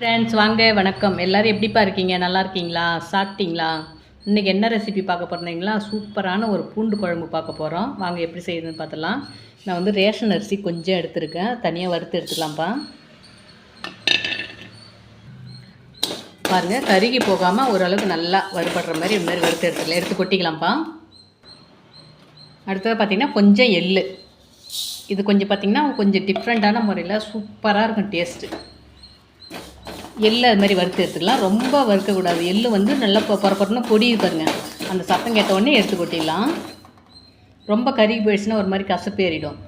Friends வாங்க வணக்கம். எல்லாரும் எப்படிப்பா இருக்கீங்க? நல்லா இருக்கீங்களா? சாப்பிட்டீங்களா? இன்றைக்கி என்ன ரெசிபி பார்க்க போகிறீங்களா சூப்பரான ஒரு பூண்டு குழம்பு பார்க்க போகிறோம் வாங்க எப்படி செய்யுதுன்னு பார்த்துலாம் நான் வந்து ரேஷன் அரிசி கொஞ்சம் எடுத்துருக்கேன். தனியாக வறுத்து எடுத்துக்கலாம்ப்பா. பாருங்கள் கருகி போகாமல் ஓரளவுக்கு நல்லா வறுபடுற மாதிரி இந்த மாதிரி வறுத்து எடுத்துக்கலாம். எடுத்து கொட்டிக்கலாம்ப்பா. அடுத்தது பார்த்திங்கன்னா கொஞ்சம் எள்ளு. இது கொஞ்சம் பார்த்திங்கன்னா கொஞ்சம் டிஃப்ரெண்ட்டான முறையில் சூப்பராக இருக்கும் டேஸ்ட்டு எள்ளு அது மாதிரி வறுத்து எடுத்துக்கலாம். ரொம்ப வறுக்கக்கூடாது எள்ளு வந்து நல்லா பொ பொடி பாருங்க. அந்த சத்தம் கேட்ட உடனே எடுத்து கொட்டிடலாம். ரொம்ப கருகி போயிடுச்சுன்னா ஒரு மாதிரி கசப்பு ஏறிடும்.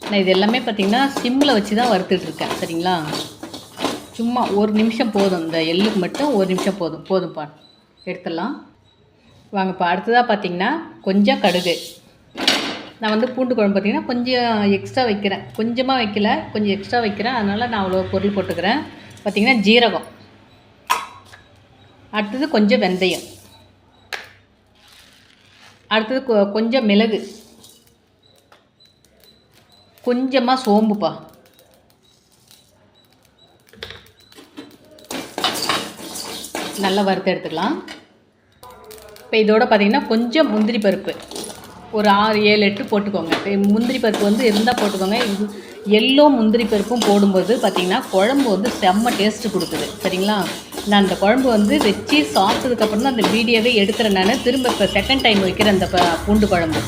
நான் இது எல்லாமே பார்த்திங்கன்னா சிம்மில் வச்சு தான் வறுத்துட்ருக்கேன் சரிங்களா? சும்மா ஒரு நிமிஷம் போதும். இந்த எள்ளுக்கு மட்டும் ஒரு நிமிஷம் போதும். போதும்ப்பா எடுத்துடலாம். வாங்கப்பா அடுத்ததாக பார்த்திங்கன்னா கொஞ்சம் கடுகு. நான் வந்து பூண்டு குழம்பு பார்த்திங்கன்னா கொஞ்சம் எக்ஸ்ட்ரா வைக்கிறேன். கொஞ்சமாக வைக்கல கொஞ்சம் எக்ஸ்ட்ரா வைக்கிறேன். அதனால் நான் அவ்வளோ பொருள் போட்டுக்கிறேன். பார்த்திங்கன்னா ஜீரகம். அடுத்தது கொஞ்சம் வெந்தயம். அடுத்தது கொ- கொஞ்சம் மிளகு. கொஞ்சமாக சோம்புப்பா. நல்லா வறுத்து எடுத்துக்கலாம். இப்போ இதோட பார்த்திங்கன்னா கொஞ்சம் முந்திரி பருப்பு. ஒரு ஆறு ஏழு எட்டு போட்டுக்கோங்க. முந்திரி பருப்பு வந்து இருந்தால் போட்டுக்கோங்க. இது எல்லோ முந்திரி பருப்பும் போடும்போது பார்த்தீங்கன்னா குழம்பு வந்து செம்ம டேஸ்ட்டு கொடுக்குது. சரிங்களா? நான் அந்த குழம்பு வந்து வச்சு சாப்பிட்டதுக்கப்புறம் தான் அந்த வீடியோவே எடுக்கிறேன் நான். திரும்ப இப்போ செகண்ட் டைம் வைக்கிறேன் அந்த ப- பூண்டு குழம்பு.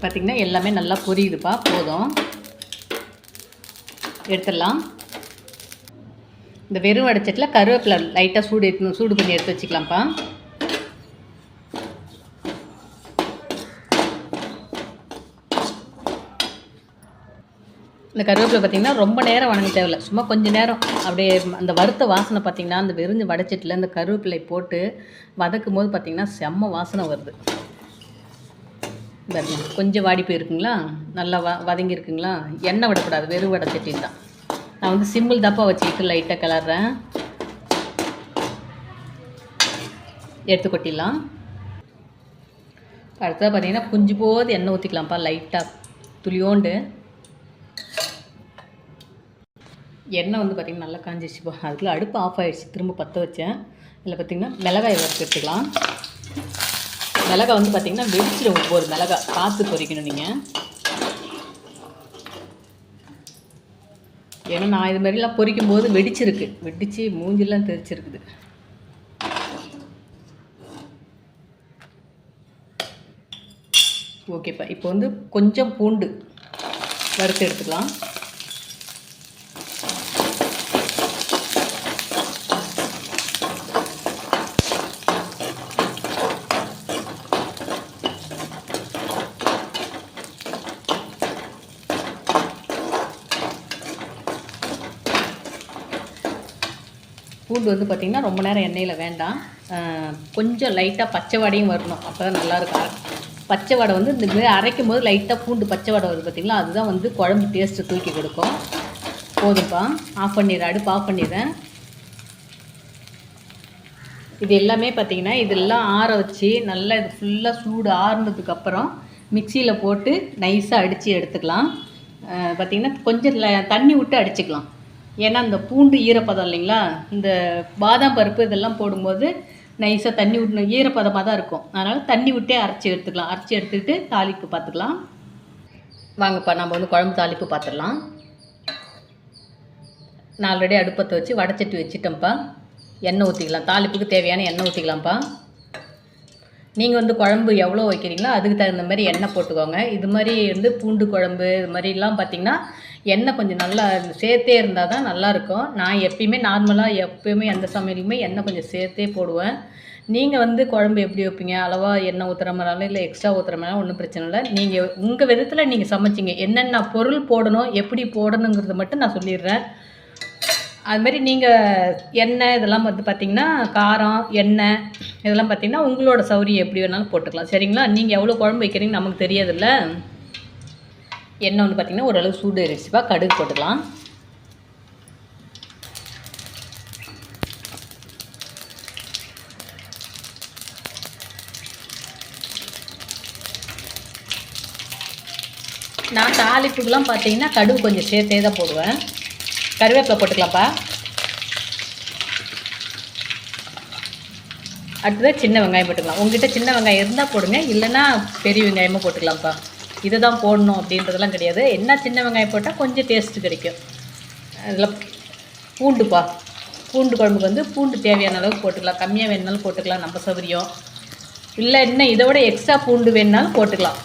பார்த்திங்கன்னா எல்லாமே நல்லா புரியுதுப்பா. போதும். எடுத்துடலாம். இந்த வெறும் வடைச்சட்டில் கருவேப்பிலை லைட்டாக சூடு எடுத்து- சூடு பண்ணி எடுத்து வச்சுக்கலாம்ப்பா. இந்த கருவேப்பிலை பார்த்திங்கன்னா ரொம்ப நேரம் வணங்க தேவையில்ல. சும்மா கொஞ்சம் நேரம். அப்படியே அந்த வறுத்த வாசனை பார்த்திங்கன்னா அந்த வெறிஞ்ச வடைச்சிட்டில் அந்த கருவேப்பிலை போட்டு வதக்கும் போது பார்த்திங்கன்னா செம்ம வாசனை வருது. பாருங்க கொஞ்சம் வாடி போயிருக்குங்களா? நல்லா வ வதங்கியிருக்குங்களா? எண்ணெய் விடக்கூடாது வெறும் வடைச்சட்டி தான். நான் வந்து சிம்பிள் தப்பா வச்சுக்கிட்டு லைட்டாக கிளறேன். எடுத்து கொட்டிடலாம். அடுத்ததாக பார்த்தீங்கன்னா குஞ்சு போது எண்ணெய் ஊற்றிக்கலாம்ப்பா லைட்டாக துளியோண்டு. எண்ணெய் வந்து பார்த்திங்கன்னா நல்லா காஞ்சிச்சுப்பா அதுக்குள்ளே அடுப்பு ஆஃப் ஆகிடுச்சு திரும்ப பற்ற வச்சேன். இதில் பார்த்திங்கன்னா மிளகாய் வறுத்து எடுத்துக்கலாம். மிளகாய் வந்து பார்த்திங்கன்னா வெடிச்சிடும் ஒவ்வொரு மிளகாய். பார்த்து பொரிக்கணும் நீங்கள் ஏன்னா நான் இது மாதிரிலாம் பொரிக்கும் போது வெடிச்சிருக்கு. வெடித்து மூஞ்சிலாம் தெரிச்சிருக்குது. ஓகேப்பா இப்போ வந்து கொஞ்சம் பூண்டு வறுத்து எடுத்துக்கலாம். பூண்டு வந்து பார்த்திங்கன்னா ரொம்ப நேரம் எண்ணெயில் வேண்டாம். கொஞ்சம் லைட்டாக பச்சை வடையும் வரணும். அப்போ தான் நல்லாயிருக்கும் பச்சை வடை வந்து இந்த மாதிரி அரைக்கும் போது லைட்டாக பூண்டு பச்சை வடை வருது பார்த்திங்களா அதுதான் வந்து குழம்பு டேஸ்ட்டு தூக்கி கொடுக்கும். போதும்ப்பா ஆஃப் பண்ணிடுறேன் அடுப்பு ஆஃப் பண்ணிடுறேன். இது எல்லாமே பார்த்திங்கன்னா இதெல்லாம் ஆற வச்சு நல்லா இது ஃபுல்லாக சூடு ஆறுனதுக்கப்புறம் மிக்சியில் போட்டு நைஸாக அடித்து எடுத்துக்கலாம். பார்த்திங்கன்னா கொஞ்சம் தண்ணி விட்டு அடிச்சுக்கலாம். ஏன்னா இந்த பூண்டு ஈரப்பதம் இல்லைங்களா? இந்த பாதாம் பருப்பு இதெல்லாம் போடும்போது நைஸாக தண்ணி விட்டு ஈரப்பதமாக தான் இருக்கும். அதனால் தண்ணி விட்டே அரைச்சி எடுத்துக்கலாம். அரைச்சி எடுத்துக்கிட்டு தாளிப்பு பார்த்துக்கலாம். வாங்கப்பா நம்ம வந்து குழம்பு தாளிப்பு பார்த்துடலாம். நான் ஆல்ரெடி அடுப்பத்தை வச்சு வடச்சட்டி வச்சுட்டேன்ப்பா. எண்ணெய் ஊற்றிக்கலாம் தாளிப்புக்கு தேவையான எண்ணெய் ஊற்றிக்கலாம்ப்பா நீங்கள் வந்து குழம்பு எவ்வளோ வைக்கிறீங்களோ அதுக்கு தகுந்த மாதிரி எண்ணெய் போட்டுக்கோங்க. இது மாதிரி வந்து பூண்டு குழம்பு இது மாதிரிலாம் பார்த்தீங்கன்னா எண்ணெய் கொஞ்சம் நல்லா சேர்த்தே இருந்தால் தான் நல்லாயிருக்கும். நான் எப்பயுமே நார்மலாக எப்பயுமே எந்த சமையலுமே எண்ணெய் கொஞ்சம் சேர்த்தே போடுவேன். நீங்கள் வந்து குழம்பு எப்படி வைப்பீங்க? அளவாக எண்ணெய் ஊற்றுற மாதிரினாலும் இல்லை எக்ஸ்ட்ரா ஊற்றுற ஒன்றும் பிரச்சனை இல்லை. நீங்கள் உங்கள் விதத்தில் நீங்கள் சமைச்சிங்க. என்னென்ன பொருள் போடணும் எப்படி போடணுங்கிறத மட்டும் நான் சொல்லிடுறேன். அதுமாரி நீங்கள் எண்ணெய் இதெல்லாம் வந்து பார்த்திங்கன்னா காரம் எண்ணெய் இதெல்லாம் பார்த்திங்கன்னா உங்களோட சௌரியம் எப்படி வேணாலும் போட்டுக்கலாம். சரிங்களா? நீங்கள் எவ்வளோ குழம்பு வைக்கிறீங்கன்னு நமக்கு தெரியாதுல்ல? எண்ணெய் வந்து பார்த்திங்கன்னா ஓரளவு சூடு அரிசிப்பா கடுகு போட்டுக்கலாம். நான் தாளிப்புக்கெலாம் பார்த்தீங்கன்னா கடுகு கொஞ்சம் சேர்த்தே தான் போடுவேன். கருவேப்பிலை போட்டுக்கலாம்ப்பா அடுத்ததாக சின்ன வெங்காயம் போட்டுக்கலாம். உங்ககிட்ட சின்ன வெங்காயம் இருந்தால் போடுங்க இல்லைன்னா பெரிய வெங்காயமாக போட்டுக்கலாம்ப்பா இதை தான் போடணும் அப்படின்றதெல்லாம் கிடையாது. என்ன சின்ன வெங்காயம் போட்டால் கொஞ்சம் டேஸ்ட்டு கிடைக்கும். அதில் பூண்டுப்பா பூண்டு குழம்புக்கு வந்து பூண்டு தேவையான அளவுக்கு போட்டுக்கலாம். கம்மியாக வேணுனாலும் போட்டுக்கலாம். நம்ம சௌகரியம் இல்லை இன்னும் இதை விட எக்ஸ்ட்ரா பூண்டு வேணுனாலும் போட்டுக்கலாம்.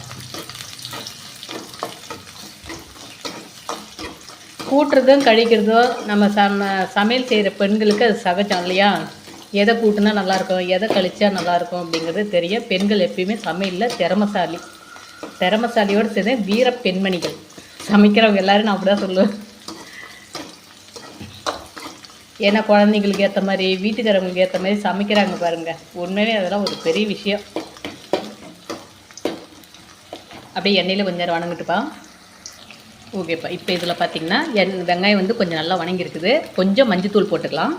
கூட்டுறதும் கழிக்கிறதும் நம்ம சம சமையல் செய்கிற பெண்களுக்கு அது சகஜம் இல்லையா? எதை கூட்டினா நல்லாயிருக்கும் எதை கழிச்சா நல்லாயிருக்கும் அப்படிங்கிறது தெரியும் பெண்கள் எப்பயுமே சமையலில் திறமசாலி. திறமசாலியோடு சேர்ந்து வீர பெண்மணிகள். சமைக்கிறவங்க எல்லாரும் நான் அப்படி தான் சொல்லுவேன். ஏன்னா குழந்தைங்களுக்கு ஏற்ற மாதிரி வீட்டுக்காரங்களுக்கு ஏற்ற மாதிரி சமைக்கிறாங்க பாருங்கள் உண்மையிலே அதெல்லாம் ஒரு பெரிய விஷயம். அப்படியே எண்ணெயில் கொஞ்சம் நேரம் வணங்கிட்டுப்பா. ஓகேப்பா இப்போ இதில் பார்த்தீங்கன்னா எண் வெங்காயம் வந்து கொஞ்சம் நல்லா வணங்கியிருக்குது. கொஞ்சம் மஞ்சத்தூள் போட்டுக்கலாம்.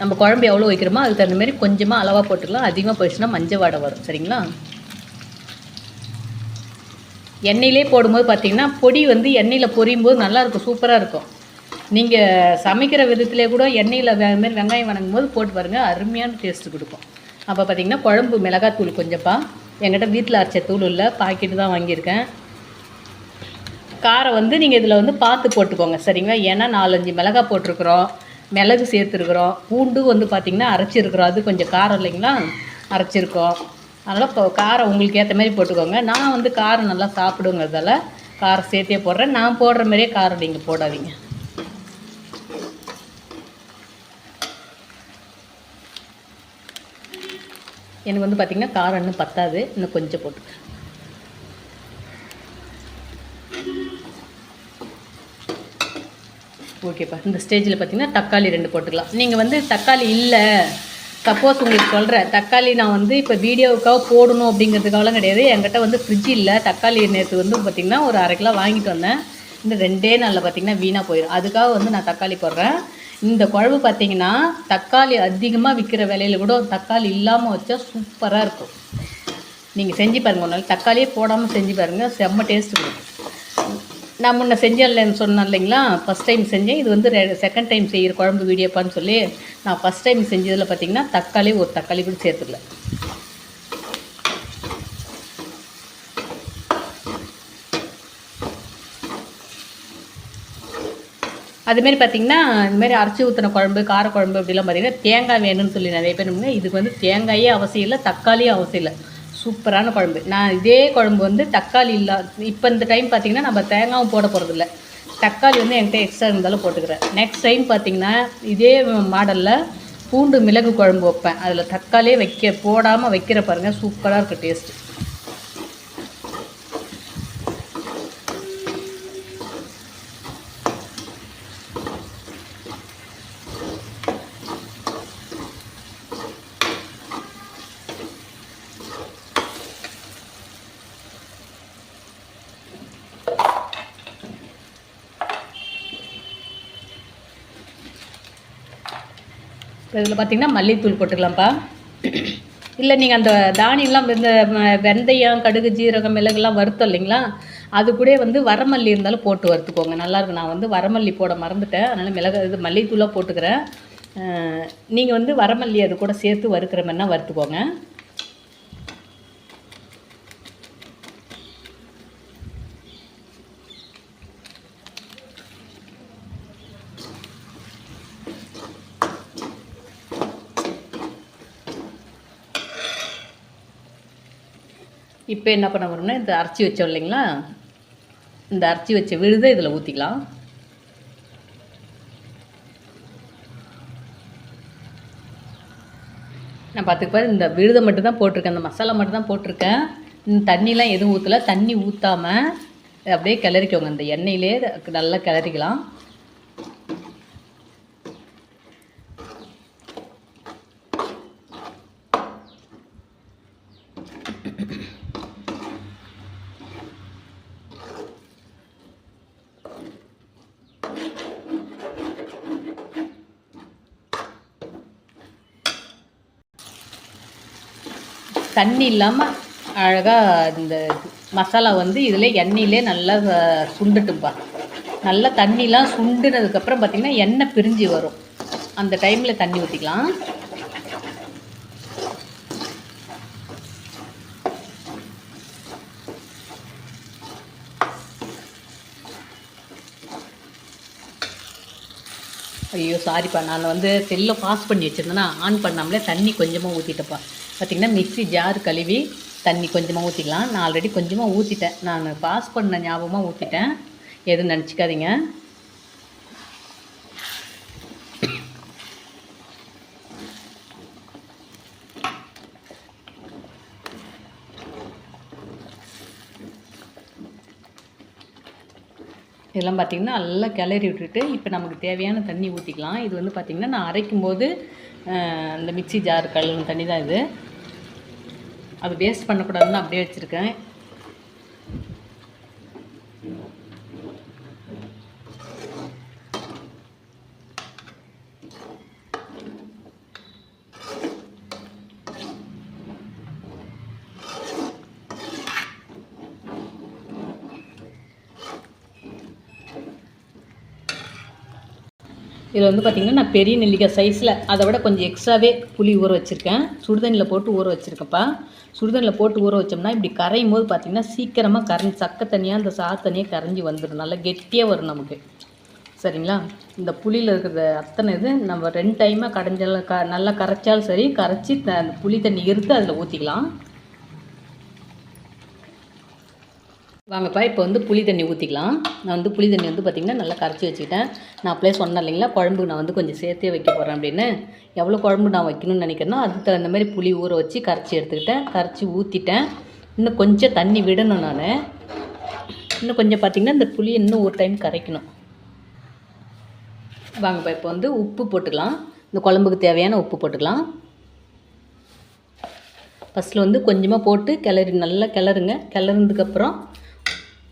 நம்ம குழம்பு எவ்வளோ வைக்கிறோமோ அதுக்கு தகுந்த மாதிரி கொஞ்சமாக அளவாக போட்டுக்கலாம். அதிகமாக போயிடுச்சுன்னா மஞ்சள் வாடை வரும். சரிங்களா? எண்ணெயிலே போடும்போது பார்த்தீங்கன்னா பொடி வந்து எண்ணெயில் பொரியும் போது நல்லாயிருக்கும் சூப்பராக இருக்கும். நீங்கள் சமைக்கிற விதத்திலே கூட எண்ணெயில் வே மாதிரி வெங்காயம் வணங்கும் போது போட்டு பாருங்கள் அருமையான டேஸ்ட்டு கொடுக்கும். அப்போ பார்த்தீங்கன்னா குழம்பு மிளகாத்தூள் கொஞ்சப்பா. என்கிட்ட வீட்டில் அரைச்ச தூள் இல்லை பாக்கெட்டு தான் வாங்கியிருக்கேன். காரம் வந்து நீங்கள் இதில் வந்து பார்த்து போட்டுக்கோங்க சரிங்களா? ஏன்னா நாலஞ்சு மிளகா போட்டிருக்குறோம் மிளகு சேர்த்துருக்குறோம் பூண்டு வந்து பார்த்திங்கன்னா அரைச்சிருக்குறோம். அது கொஞ்சம் காரம் இல்லைங்களா? அரைச்சிருக்கோம். அதனால் இப்போ காரம் உங்களுக்கு ஏற்ற மாதிரி போட்டுக்கோங்க. நான் வந்து காரம் நல்லா சாப்பிடுங்கிறதால காரம் சேர்த்தே போடுறேன். நான் போடுற மாதிரியே காரம் நீங்கள் போடாதீங்க. எனக்கு வந்து பார்த்திங்கன்னா காரம் இன்னும் பத்தாது. இன்னும் கொஞ்சம் போட்டுக்கிறேன் ஓகேப்பா இந்த ஸ்டேஜில் பார்த்தீங்கன்னா தக்காளி ரெண்டு போட்டுக்கலாம். நீங்கள் வந்து தக்காளி இல்லை சப்போஸ் உங்களுக்கு சொல்கிறேன் தக்காளி நான் வந்து இப்போ வீடியோவுக்காக போடணும் அப்படிங்கிறதுக்காகலாம் கிடையாது. என்கிட்ட வந்து ஃப்ரிட்ஜ் இல்லை. தக்காளி நேற்று வந்து பார்த்திங்கன்னா ஒரு அரை கிலோ வாங்கிட்டு வந்தேன். இந்த ரெண்டே நாளில் பார்த்திங்கன்னா வீணாக போயிடும் அதுக்காக வந்து நான் தக்காளி போடுறேன். இந்த குழம்பு பார்த்தீங்கன்னா தக்காளி அதிகமாக விற்கிற விலையில கூட தக்காளி இல்லாமல் வச்சா சூப்பராக இருக்கும். நீங்கள் செஞ்சு பாருங்கள் ஒரு நாள். தக்காளியே போடாமல் செஞ்சு பாருங்கள் செம்ம டேஸ்ட் கொடுக்கும். நான் முன்ன செஞ்சேன்லன்னு சொன்னேன் இல்லைங்களா? ஃபஸ்ட் டைம் செஞ்சேன். இது வந்து செகண்ட் டைம் செய்கிற குழம்பு வீடியோப்பான்னு சொல்லி நான் ஃபஸ்ட் டைம் செஞ்சதில் பார்த்தீங்கன்னா தக்காளி ஒரு தக்காளி கூட சேர்த்துக்கல. அதுமாரி பார்த்திங்கன்னா இந்தமாரி அரைச்சி ஊற்றின குழம்பு காரக்குழம்பு அப்படிலாம் பார்த்தீங்கன்னா தேங்காய் வேணும்னு சொல்லி நிறைய பேர் இதுக்கு வந்து தேங்காயே அவசியம் இல்லை தக்காளியும் அவசியம் இல்லை. சூப்பரான குழம்பு. நான் இதே குழம்பு வந்து தக்காளி இல்லா இப்போ இந்த டைம் பார்த்தீங்கன்னா நம்ம தேங்காவும் போட போகிறதில்ல தக்காளி வந்து என்கிட்ட எக்ஸ்ட்ரா இருந்தாலும் போட்டுக்கிறேன். நெக்ஸ்ட் டைம் பார்த்திங்கன்னா இதே மாடலில் பூண்டு மிளகு குழம்பு வைப்பேன். அதில் தக்காளியே வைக்க போடாமல் வைக்கிற பாருங்கள் சூப்பராக இருக்குது டேஸ்ட்டு இதில் பார்த்தீங்கன்னா மல்லித்தூள் போட்டுக்கலாம்ப்பா. இல்லை நீங்கள் அந்த தானியம்லாம் இந்த வெந்தயம் கடுகு ஜீரகம் மிளகுலாம் வறுத்தோம் இல்லைங்களா? அது கூட வந்து வரமல்லி இருந்தாலும் போட்டு வறுத்துக்கோங்க. நல்லாயிருக்கும் நான் வந்து வரமல்லி போட மறந்துட்டேன். அதனால் மிளகு இது மல்லித்தூளாக போட்டுக்கிறேன். நீங்கள் வந்து வரமல்லி அது கூட சேர்த்து வறுக்கிற மாதிரினா வறுத்துக்கோங்க. இப்போ என்ன பண்ண போகிறோம்னா இந்த அரைச்சி வச்சோம் இல்லைங்களா? இந்த அரைச்சி வச்ச விழுதை இதில் ஊற்றிக்கலாம் நான் பார்த்துக்கு இந்த விழுதை மட்டும்தான் போட்டிருக்கேன். இந்த மசாலா மட்டும் தான் போட்டிருக்கேன். இந்த தண்ணிலாம் எதுவும் ஊற்றல தண்ணி ஊற்றாமல் அப்படியே கிளறிக்கோங்க. இந்த எண்ணெயிலே நல்லா கிளறிக்கலாம். தண்ணி இல்லாமல் அழகாக இந்த மசாலா வந்து இதில் எண்ணெயிலே நல்லா சுண்டுட்டும்பா. நல்லா தண்ணிலாம் சுண்டுனதுக்கப்புறம் பார்த்திங்கன்னா எண்ணெய் பிரிஞ்சு வரும். அந்த டைமில் தண்ணி ஊற்றிக்கலாம் ஐயோ சாரிப்பா நான் வந்து செல்லை பாஸ் பண்ணி வச்சுருந்தேன்னா ஆன் பண்ணாமலே தண்ணி கொஞ்சமாக ஊற்றிட்டப்பா பார்த்திங்கன்னா மிக்ஸி ஜார் கழுவி தண்ணி கொஞ்சமாக ஊற்றிக்கலாம் நான் ஆல்ரெடி கொஞ்சமாக ஊற்றிட்டேன் நான் பாஸ் பண்ண ஞாபகமாக ஊற்றிட்டேன் எதுவும் நினச்சிக்காதீங்க. இதெல்லாம் பார்த்திங்கன்னா நல்லா கிளறி விட்டுட்டு இப்போ நமக்கு தேவையான தண்ணி ஊற்றிக்கலாம் இது வந்து பார்த்திங்கன்னா நான் அரைக்கும் போது இந்த மிக்ஸி ஜார் கழுவுன தண்ணி தான் இது. அது வேஸ்ட் பண்ணக்கூடாதுன்னு அப்படியே வச்சுருக்கேன். இதில் வந்து பார்த்திங்கன்னா நான் பெரிய நெல்லிக்காய் சைஸில் அதை விட கொஞ்சம் எக்ஸ்ட்ராவே புளி ஊற வச்சுருக்கேன். சுடுதண்ணியில் போட்டு ஊற வச்சுருக்கப்பா. சுடுதண்ணியில் போட்டு ஊற வச்சோம்னா இப்படி கரையும் போது பார்த்திங்கன்னா சீக்கிரமாக கரைஞ்சி சக்க தண்ணியாக அந்த சா கரைஞ்சி வந்துடும் நல்லா கெட்டியாக வரும் நமக்கு. சரிங்களா? இந்த புளியில் இருக்கிற அத்தனை இது நம்ம ரெண்டு டைமாக கடைஞ்சாலும் க நல்லா கரைச்சாலும் சரி கரைச்சி த அந்த புளி தண்ணி இருத்து அதில் ஊற்றிக்கலாம் வாங்கப்பா இப்போ வந்து புளி தண்ணி ஊற்றிக்கலாம் நான் வந்து புளி தண்ணி வந்து பார்த்திங்கன்னா நல்லா கரைச்சி வச்சுக்கிட்டேன். நான் அப்படியே சொன்னேன் இல்லைங்களா குழம்பு நான் வந்து கொஞ்சம் சேர்த்தே வைக்க போகிறேன் அப்படின்னு. எவ்வளோ குழம்பு நான் வைக்கணும்னு நினைக்கிறேன்னா அதுக்கு தகுந்த மாதிரி புளி ஊற வச்சு கரைச்சி எடுத்துக்கிட்டேன். கரைச்சி ஊற்றிட்டேன் இன்னும் கொஞ்சம் தண்ணி விடணும் நான். இன்னும் கொஞ்சம் பார்த்திங்கன்னா இந்த புளி இன்னும் ஒரு டைம் கரைக்கணும். வாங்கப்பா இப்போ வந்து உப்பு போட்டுக்கலாம். இந்த குழம்புக்கு தேவையான உப்பு போட்டுக்கலாம். ஃபஸ்ட்டில் வந்து கொஞ்சமாக போட்டு கிளறி நல்லா கிளறுங்க. கிளறுனதுக்கப்புறம்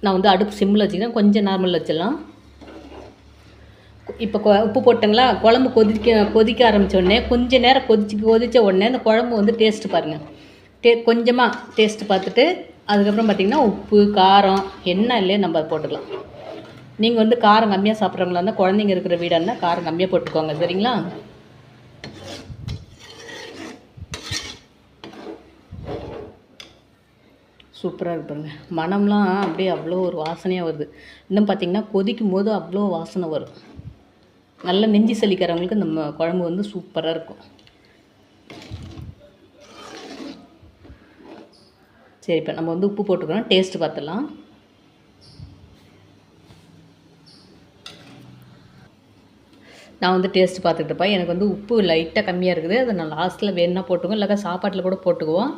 நான் வந்து அடுப்பு சிம்மில் வச்சுக்கிறேன். கொஞ்சம் நார்மல் வச்சிடலாம். இப்போ கொ உப்பு போட்டங்களா? குழம்பு கொதிக்க கொதிக்க ஆரம்பிச்ச உடனே கொஞ்ச நேரம் கொதிச்சு கொதித்த உடனே அந்த குழம்பு வந்து டேஸ்ட்டு பாருங்கள் டே கொஞ்சமாக டேஸ்ட்டு பார்த்துட்டு அதுக்கப்புறம் பார்த்திங்கன்னா உப்பு காரம் என்ன இல்லையோ நம்ம அதை போட்டுக்கலாம். நீங்கள் வந்து காரம் கம்மியாக சாப்பிட்றவங்களா இருந்தால் குழந்தைங்க இருக்கிற வீடாக இருந்தால் காரம் கம்மியாக போட்டுக்கோங்க. சரிங்களா? சூப்பராக இருப்பாருங்க மனம்லாம் மணம்லாம் அப்படியே அவ்வளோ ஒரு வாசனையாக வருது. இன்னும் பார்த்தீங்கன்னா கொதிக்கும் போது அவ்வளோ வாசனை வரும். நல்ல நெஞ்சு சலிக்கிறவங்களுக்கு இந்த குழம்பு வந்து சூப்பராக இருக்கும். சரி இப்போ நம்ம வந்து உப்பு போட்டுக்கிறோம். டேஸ்ட்டு பார்த்துலாம் நான் வந்து டேஸ்ட் பார்த்துக்கிட்டப்பா எனக்கு வந்து உப்பு லைட்டாக கம்மியாக இருக்குது. அதை நான் லாஸ்ட்டில் வேணுன்னா போட்டுக்குவோம் இல்லைக்கா சாப்பாட்டில் கூட போட்டுக்குவோம்.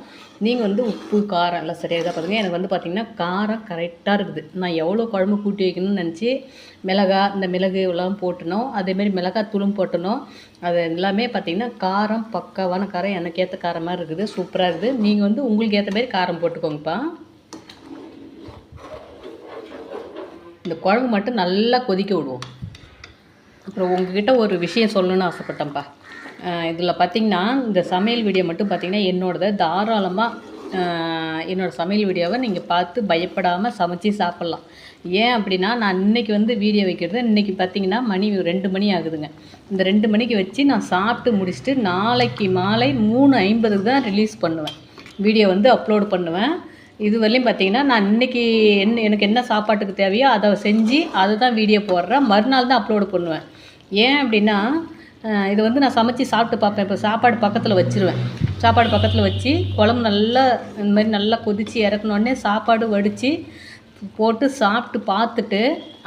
நீங்கள் வந்து உப்பு காரம் எல்லாம் சரியாக தான் பார்த்துங்க எனக்கு வந்து பார்த்திங்கன்னா காரம் கரெக்டாக இருக்குது. நான் எவ்வளோ குழம்பு கூட்டி வைக்கணும்னு நினச்சி மிளகா இந்த மிளகு எல்லாம் போட்டணும் அதேமாரி மிளகாய் தூளும் போட்டணும் அது எல்லாமே பார்த்திங்கன்னா காரம் பக்காவான காரம். எனக்கு ஏற்ற காரம் மாதிரி இருக்குது. சூப்பராக இருக்குது. நீங்கள் வந்து உங்களுக்கு ஏற்ற மாதிரி காரம் போட்டுக்கோங்கப்பா. இந்த குழம்பு மட்டும் நல்லா கொதிக்க விடுவோம். அப்புறம் உங்ககிட்ட ஒரு விஷயம் சொல்லணும்னு ஆசைப்பட்டேன்ப்பா. இதில் பார்த்தீங்கன்னா இந்த சமையல் வீடியோ மட்டும் பார்த்தீங்கன்னா என்னோடத தாராளமாக என்னோடய சமையல் வீடியோவை நீங்கள் பார்த்து பயப்படாமல் சமைச்சு சாப்பிட்லாம். ஏன் அப்படின்னா நான் இன்னைக்கு வந்து வீடியோ வைக்கிறது இன்றைக்கி பார்த்தீங்கன்னா மணி ரெண்டு மணி ஆகுதுங்க. இந்த ரெண்டு மணிக்கு வச்சு நான் சாப்பிட்டு முடிச்சுட்டு நாளைக்கு மாலை மூணு ஐம்பதுக்கு தான் ரிலீஸ் பண்ணுவேன். வீடியோ வந்து அப்லோடு பண்ணுவேன். இது வரலையும் பார்த்தீங்கன்னா நான் இன்றைக்கி என்ன எனக்கு என்ன சாப்பாட்டுக்கு தேவையோ அதை செஞ்சு அதை தான் வீடியோ போடுறேன். மறுநாள் தான் அப்லோடு பண்ணுவேன். ஏன் அப்படின்னா இது வந்து நான் சமைச்சு சாப்பிட்டு பார்ப்பேன். இப்போ சாப்பாடு பக்கத்தில் வச்சிருவேன். சாப்பாடு பக்கத்தில் வச்சு குழம்பு நல்லா இந்த மாதிரி நல்லா கொதித்து இறக்கணுன்னே சாப்பாடு வடித்து போட்டு சாப்பிட்டு பார்த்துட்டு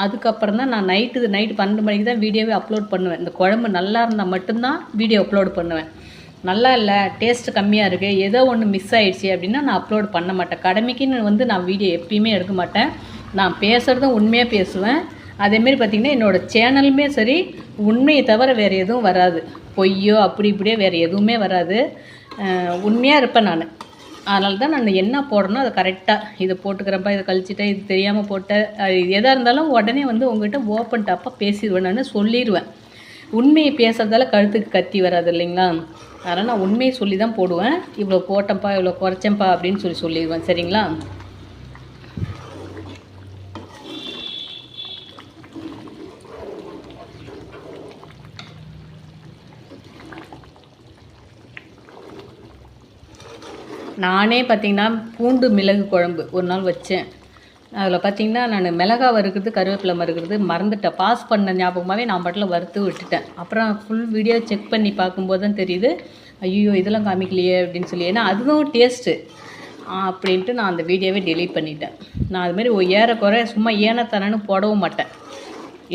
அதுக்கப்புறம் தான் நான் நைட்டு நைட்டு பன்னெண்டு மணிக்கு தான் வீடியோவே அப்லோட் பண்ணுவேன். இந்த குழம்பு நல்லா இருந்தால் மட்டும்தான் வீடியோ அப்லோட் பண்ணுவேன். நல்லா இல்லை டேஸ்ட்டு கம்மியாக இருக்குது ஏதோ ஒன்று மிஸ் ஆகிடுச்சி அப்படின்னா நான் அப்லோட் பண்ண மாட்டேன். கடமைக்குன்னு வந்து நான் வீடியோ எப்பயுமே எடுக்க மாட்டேன். நான் பேசுகிறதும் உண்மையாக பேசுவேன். அதேமாரி பார்த்திங்கன்னா என்னோடய சேனலுமே சரி உண்மையை தவிர வேறு எதுவும் வராது. பொய்யோ அப்படி இப்படியே வேறு எதுவுமே வராது. உண்மையாக இருப்பேன் நான். அதனால தான் நான் என்ன போடணும் அதை கரெக்டாக இதை போட்டுக்கிறப்ப இதை கழிச்சிட்டேன் இது தெரியாமல் போட்டேன். அது எதாக இருந்தாலும் உடனே வந்து உங்ககிட்ட ஓப்பன் டாப்பாக பேசிடுவேன் நான் சொல்லிடுவேன். உண்மையை பேசுறதால கழுத்துக்கு கத்தி வராது இல்லைங்களா? அதனால் நான் உண்மையை சொல்லி தான் போடுவேன். இவ்வளோ போட்டேன்ப்பா இவ்வளோ குறைச்சேன்ப்பா அப்படின்னு சொல்லி சொல்லிடுவேன் சரிங்களா? நானே பார்த்தீங்கன்னா பூண்டு மிளகு குழம்பு ஒரு நாள் வச்சேன். அதில் பார்த்திங்கன்னா நான் மிளகா வறுக்கிறது கருவேப்பிலை வறுக்கிறது மறந்துட்டேன். பாஸ் பண்ண ஞாபகமாகவே நான் பாட்டில் வறுத்து விட்டுட்டேன். அப்புறம் ஃபுல் வீடியோ செக் பண்ணி பார்க்கும்போது தான் தெரியுது ஐயோ இதெல்லாம் காமிக்கலையே அப்படின்னு சொல்லி. ஏன்னா அதுவும் டேஸ்ட்டு அப்படின்ட்டு நான் அந்த வீடியோவே டெலீட் பண்ணிட்டேன். நான் அதுமாரி ஏறக்குறை சும்மா ஏனத்தனன்னு போடவும் மாட்டேன்.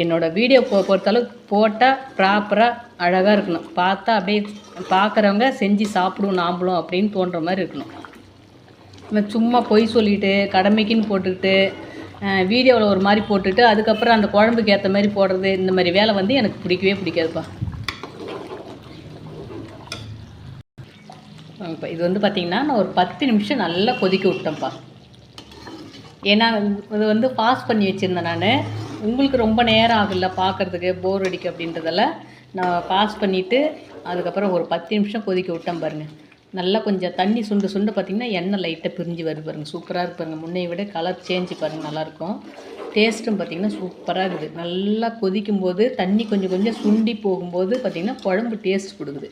என்னோடய வீடியோ பொ பொறுத்தளவுக்கு போட்டால் ப்ராப்பராக அழகாக இருக்கணும். பார்த்தா அப்படியே பார்க்குறவங்க செஞ்சு சாப்பிடுவோம் நாம்பளும் அப்படின்னு தோன்ற மாதிரி இருக்கணும். நம்ம சும்மா பொய் சொல்லிட்டு கடமைக்குன்னு போட்டுக்கிட்டு வீடியோவில் ஒரு மாதிரி போட்டுட்டு அதுக்கப்புறம் அந்த குழம்புக்கு ஏற்ற மாதிரி போடுறது இந்த மாதிரி வேலை வந்து எனக்கு பிடிக்கவே பிடிக்காதுப்பா. இப்போ இது வந்து பார்த்திங்கன்னா நான் ஒரு பத்து நிமிஷம் நல்லா கொதிக்க விட்டேன்ப்பா. ஏன்னா இது வந்து பாஸ் பண்ணி வச்சுருந்தேன் நான். உங்களுக்கு ரொம்ப நேரம் ஆகல பார்க்குறதுக்கு போர் அடிக்கு அப்படின்றதால நான் பாஸ் பண்ணிவிட்டு அதுக்கப்புறம் ஒரு பத்து நிமிஷம் கொதிக்க விட்டேன் பாருங்கள் நல்லா கொஞ்சம் தண்ணி சுண்டு சுண்டு பார்த்திங்கன்னா எண்ணெய் லைட்டாக பிரிஞ்சு வருது பாருங்கள் சூப்பராக இருக்கு பாருங்கள் முன்னைய விட கலர் சேஞ்சு பாருங்கள் நல்லாயிருக்கும் டேஸ்ட்டும் பார்த்திங்கன்னா சூப்பராக இருக்குது. நல்லா கொதிக்கும் போது தண்ணி கொஞ்சம் கொஞ்சம் சுண்டி போகும்போது பார்த்திங்கன்னா குழம்பு டேஸ்ட் கொடுக்குது.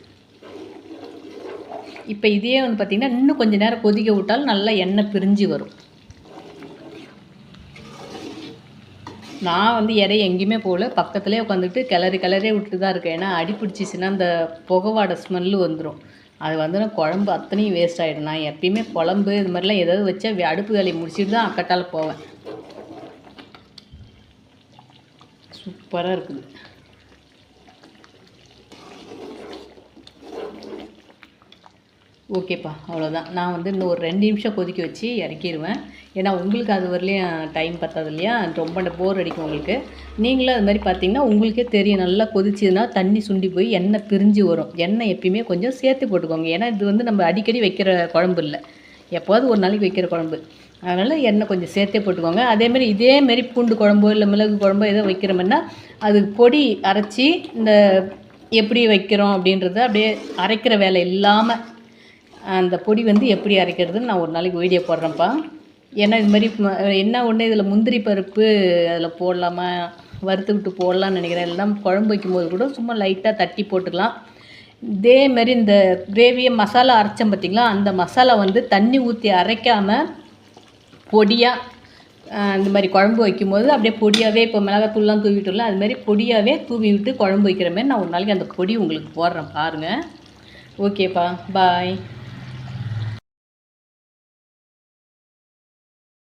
இப்போ இதே வந்து பார்த்திங்கன்னா இன்னும் கொஞ்சம் நேரம் கொதிக்க விட்டாலும் நல்லா எண்ணெய் பிரிஞ்சு வரும். நான் வந்து இடையே எங்கேயுமே போகல. பக்கத்துலேயே உட்காந்துட்டு கிளறி கிளறே விட்டுட்டு தான் இருக்கேன். ஏன்னா அடி பிடிச்சிச்சின்னா அந்த புகவாட ஸ்மெல்லு வந்துடும் அது வந்து நான் குழம்பு அத்தனையும் வேஸ்ட் ஆகிடும் நான் எப்பயுமே குழம்பு இது மாதிரிலாம் ஏதாவது வச்சா அடுப்பு வேலையை முடிச்சுட்டு தான் அக்கட்டால் போவேன். சூப்பராக இருக்குது. ஓகேப்பா அவ்வளோதான் நான் வந்து இன்னும் ஒரு ரெண்டு நிமிஷம் கொதிக்க வச்சு இறக்கிடுவேன் ஏன்னா உங்களுக்கு அது வரலையும் டைம் பத்தாது இல்லையா? ரொம்ப போர் அடிக்கும் உங்களுக்கு. நீங்களும் அது மாதிரி பார்த்தீங்கன்னா உங்களுக்கே தெரியும். நல்லா கொதிச்சதுன்னா தண்ணி சுண்டி போய் எண்ணெய் பிரிஞ்சு வரும். எண்ணெய் எப்பயுமே கொஞ்சம் சேர்த்து போட்டுக்கோங்க. ஏன்னா இது வந்து நம்ம அடிக்கடி வைக்கிற குழம்பு இல்லை. எப்போது ஒரு நாளைக்கு வைக்கிற குழம்பு. அதனால் எண்ணெய் கொஞ்சம் சேர்த்தே போட்டுக்கோங்க. அதேமாரி இதேமாரி பூண்டு குழம்போ இல்லை மிளகு குழம்போ ஏதோ வைக்கிற மாதிரினா அது பொடி அரைச்சி இந்த எப்படி வைக்கிறோம் அப்படின்றத அப்படியே அரைக்கிற வேலை இல்லாமல் அந்த பொடி வந்து எப்படி அரைக்கிறதுன்னு நான் ஒரு நாளைக்கு வீடியோ போடுறேன்ப்பா. ஏன்னா இது மாதிரி என்ன ஒன்று இதில் முந்திரி பருப்பு அதில் போடலாமா வறுத்து விட்டு போடலாம்னு நினைக்கிறேன். எல்லாம் குழம்பு வைக்கும்போது கூட சும்மா லைட்டாக தட்டி போட்டுக்கலாம். இதே மாதிரி இந்த கிரேவியை மசாலா அரைச்சோம் பார்த்திங்களா அந்த மசாலா வந்து தண்ணி ஊற்றி அரைக்காமல் பொடியாக இந்த மாதிரி குழம்பு வைக்கும்போது அப்படியே பொடியாகவே இப்போ மிளகாத்தூள்லாம் தூவி விட்டோம்ல அதுமாதிரி பொடியாகவே தூவி விட்டு குழம்பு வைக்கிற மாதிரி நான் ஒரு நாளைக்கு அந்த பொடி உங்களுக்கு போடுறேன் பாருங்கள் ஓகேப்பா பாய்